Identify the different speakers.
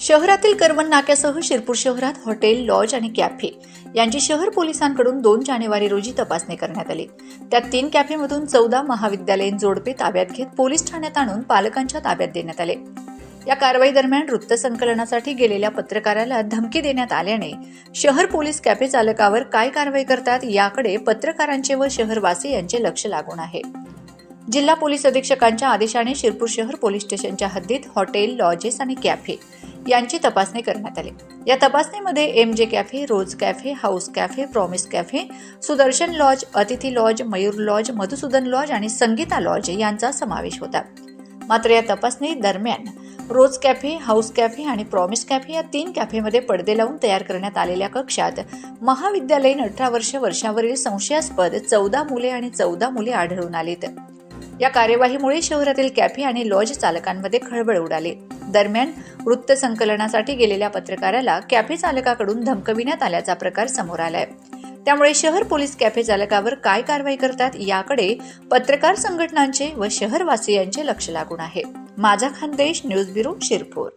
Speaker 1: शहरातील करवण नाक्यासह शिरपूर शहरात hotel lodge आणि कॅफे यांची शहर पोलिसांकडून दोन जानेवारी रोजी तपासणी करण्यात आली. त्यात तीन कॅफेमधून चौदा महाविद्यालयीन जोडपे ताब्यात घेत पोलीस ठाण्यात आणून पालकांच्या ताब्यात देण्यात आले. या कारवाई दरम्यान वृत्तसंकलनासाठी गेलेल्या पत्रकाराला धमकी देण्यात आल्याने शहर पोलीस कॅफे चालकावर काय कारवाई करतात याकडे पत्रकारांचे व शहरवासी यांचे लक्ष लागून आहे. जिल्हा पोलीस अधीक्षकांच्या आदेशाने शिरपूर शहर पोलीस स्टेशनच्या हद्दीत हॉटेल लॉजेस आणि कॅफे यांची तपासणी करण्यात आली. या तपासणीमध्ये M J cafe rose cafe house cafe promise cafe Sudarshan lodge Atithi lodge Mayur lodge Madhusudan lodge आणि संगीता लॉज यांचा समावेश होता. मात्र या तपासणी दरम्यान रोज कॅफे हाऊस कॅफे आणि प्रॉमिस कॅफे या तीन कॅफेमध्ये पडदे लावून तयार करण्यात आलेल्या कक्षात महाविद्यालयीन अठरा वर्ष वर्षावरील संशयास्पद चौदा मुले आणि चौदा मुले आढळून आलीत. या कार्यवाहीमुळे शहरातील कॅफे आणि लॉज चालकांमध्ये खळबळ उडाली. दरम्यान वृत्त संकलनासाठी गेलेल्या पत्रकाराला कॅफे चालकाकडून धमकविण्यात आल्याचा प्रकार समोर आलाय. त्यामुळे शहर पोलीस कॅफे चालकावर काय कारवाई करतात याकडे पत्रकार संघटनांचे व शहरवासियांचे लक्ष लागून आहे. माझा खानदेश न्यूज ब्युरो शिरपूर.